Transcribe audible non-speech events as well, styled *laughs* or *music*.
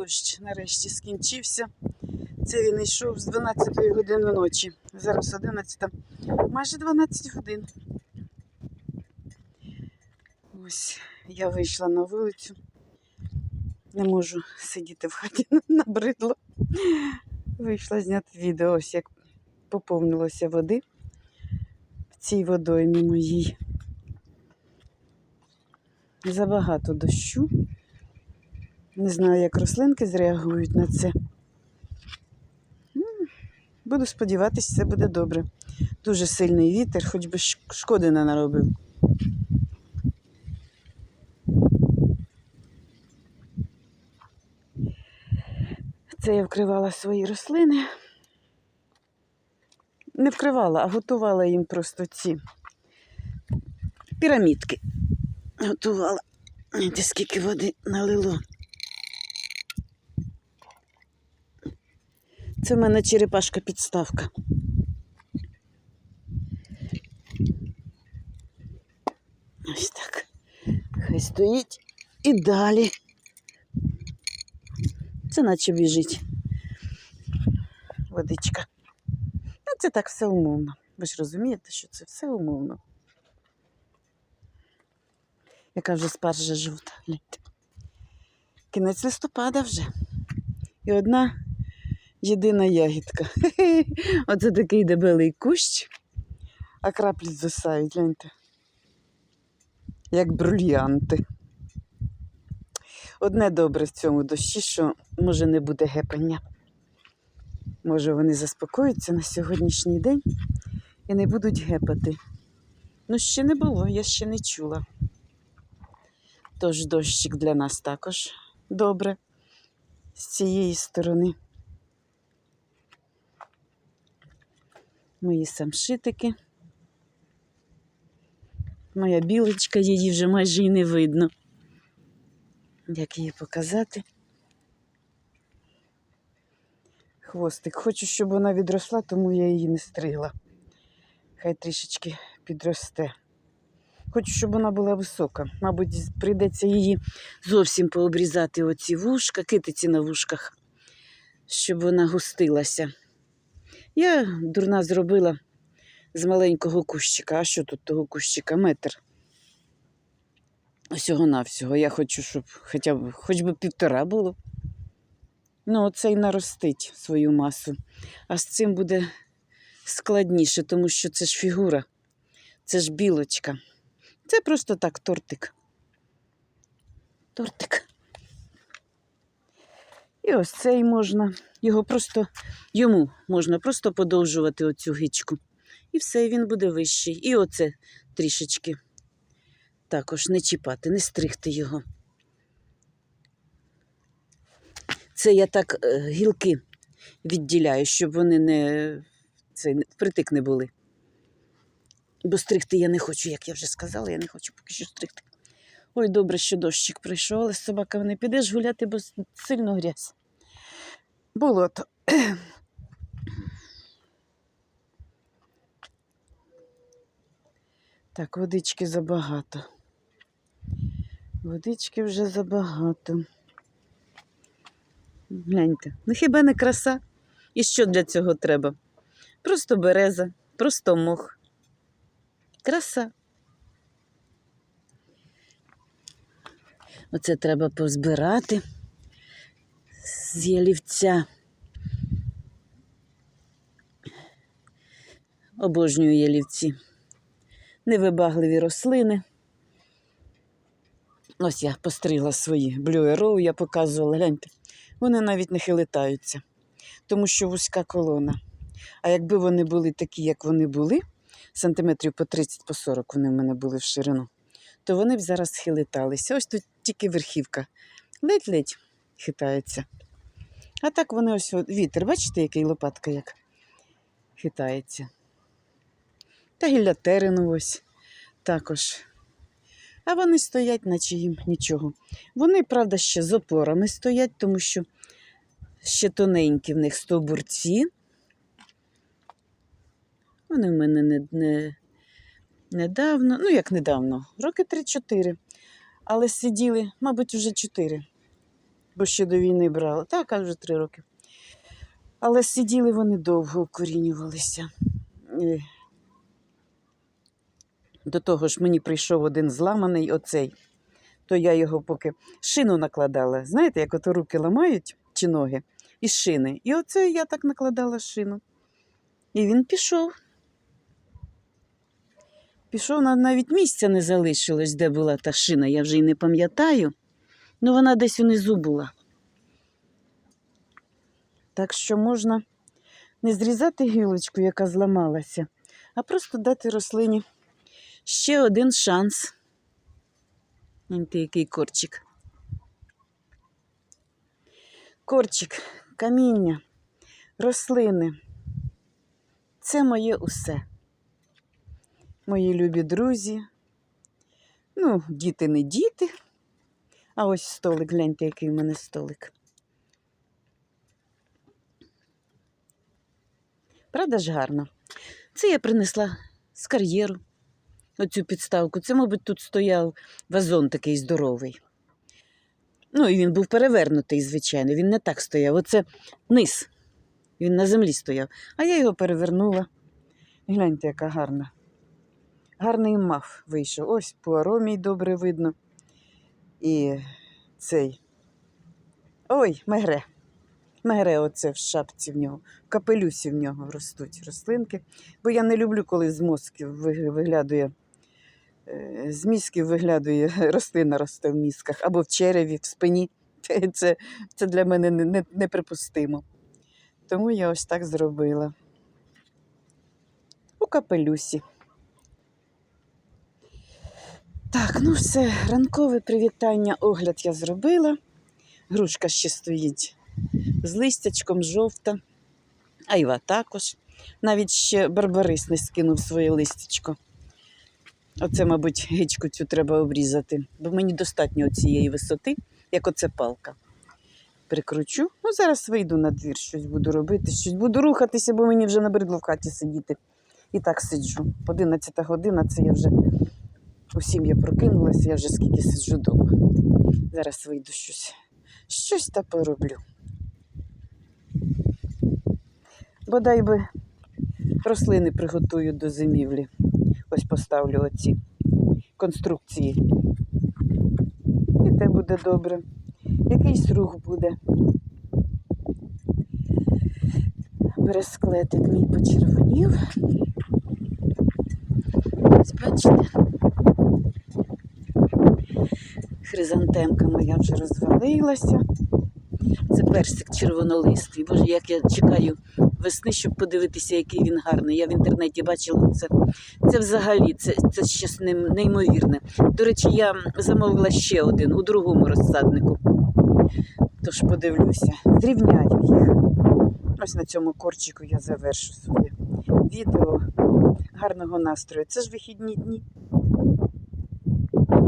дощ нарешті скінчився. Це він йшов з 12 години ночі. Зараз 11, майже 12 годин. Ось я вийшла на вулицю. Не можу сидіти в хаті, *laughs* набридло. Вийшла зняти відео, ось як поповнилося води в цій водоймі моїй. Забагато дощу. Не знаю, як рослинки зреагують на це. Ну, Буду сподіватися, все буде добре. Дуже сильний вітер, хоч би шкоди не наробив. Це я вкривала свої рослини. Не вкривала, а готувала їм просто ці пірамідки. Готувала. Знаєте, скільки води налило. Це в мене черепашка підставка. Ось так. Хай стоїть і далі. Це наче біжить. Водичка. Ну, це так все умовно. Ви ж розумієте, що це все умовно. Яка вже спаржа жовта. Кінець листопада вже. І одна єдина ягідка. *laughs* Оце такий дебелий кущ, а краплі звисають, гляньте. Як брильянти. Одне добре в цьому дощі, що може не буде гепання. Може, вони заспокояться на сьогоднішній день і не будуть гепати. Ну, ще не було, я ще не чула. Тож дощик для нас також добре з цієї сторони. Мої самшитики. Моя білочка, її вже майже і не видно. Як її показати? Хвостик. Хочу, щоб вона відросла, тому я її не стригла. Хай трішечки підросте. Хочу, щоб вона була висока. Мабуть, прийдеться її зовсім пообрізати оці вушка, китиці на вушках, щоб вона густилася. Я дурна зробила з маленького кущика. А що тут того кущика? Метр. Усього навсього. Я хочу, щоб хоча б хоч би півтора було. Ну, оце й наростить свою масу. А з цим буде складніше, тому що це ж фігура, це ж білочка. Це просто так тортик. Тортик. І ось цей можна. Його просто йому можна просто подовжувати оцю гичку. І все, він буде вищий. І оце трішечки. Також не чіпати, не стригти його. Це я так е, гілки відділяю, щоб вони не це, впритик не були. Бо стригти я не хочу, як я вже сказала, я не хочу поки що стригти. Ой, добре, що дощик прийшов, але з собаками не підеш гуляти, бо сильно грязь. Болото. *coughs* Так, водички забагато. Водички вже забагато. Гляньте, ну хіба не краса? І що для цього треба? Просто береза, просто мох. Краса. Оце треба позбирати з ялівця. Обожнюю ялівці. Невибагливі рослини. Ось я постригла свої Blue Arrow, я показувала, гляньте, вони навіть не хилитаються, тому що вузька колона. А якби вони були такі, як вони були, сантиметрів по 30 по 40 вони в мене були в ширину, то вони б зараз хилиталися. Ось тут тільки верхівка. Ледь-ледь хитається. А так вони ось вітер, бачите, який лопатка як хитається. Та гілля терену ось також. А вони стоять, наче їм нічого. Вони, правда, ще з опорами стоять, тому що ще тоненькі в них стовбурці. Вони в мене не, не, недавно, ну як недавно, роки 3-4. Але сиділи, мабуть, вже 4. Бо ще до війни брала. Так, а вже три роки. Але сиділи вони довго, укорінювалися. До того ж, мені прийшов один зламаний оцей. То я його поки шину накладала. Знаєте, як ото руки ламають чи ноги із шини. І оце я так накладала шину. І він пішов. Пішов, навіть місця не залишилось, де була та шина, я вже й не пам'ятаю. Ну, вона десь унизу була. Так що можна не зрізати гілочку, яка зламалася, а просто дати рослині ще один шанс. Гляньте, який корчик. Корчик, каміння, рослини. Це моє усе. Мої любі друзі. Ну, діти не діти. А ось столик, гляньте, який в мене столик. Правда ж гарно? Це я принесла з кар'єру. Оцю підставку. Це, мабуть, тут стояв вазон такий здоровий. Ну, і він був перевернутий, звичайно. Він не так стояв. Оце низ. Він на землі стояв. А я його перевернула. Гляньте, яка гарна. Гарний мав вийшов. Ось пуаро мій добре видно. І цей. Ой, мегре. Мегре, оце в шапці в нього, в капелюсі в нього ростуть рослинки. Бо я не люблю, коли з мозків виглядує, е, з мізків виглядує *laughs* рослина росте в мізках, або в череві, в спині. *laughs* Це, це для мене не- не- неприпустимо. Тому я ось так зробила. У капелюсі. Так, ну все, ранкове привітання, огляд я зробила. Грушка ще стоїть з листячком жовта, айва також. Навіть ще барбарис не скинув своє листячко. Оце, мабуть, гичку цю треба обрізати, бо мені достатньо цієї висоти, як оце палка. Прикручу. Ну, зараз вийду на двір, щось буду робити, щось буду рухатися, бо мені вже набридло в хаті сидіти. І так сиджу. 11 година, це я вже усім я прокинулася, я вже скільки сиджу вдома. Зараз вийду щось. Щось та пороблю. Бодай би рослини приготую до зимівлі. Ось поставлю оці конструкції. І те буде добре. Якийсь рух буде. Бересклетик мій почервонів. Ось бачите. Хризантемка моя вже розвалилася. Це персик червонолистий. Боже, як я чекаю весни, щоб подивитися, який він гарний. Я в інтернеті бачила це. Це взагалі це, це щось неймовірне. До речі, я замовила ще один у другому розсаднику. Тож подивлюся, зрівняю їх. Ось на цьому корчику я завершу своє відео. Гарного настрою. Це ж вихідні дні.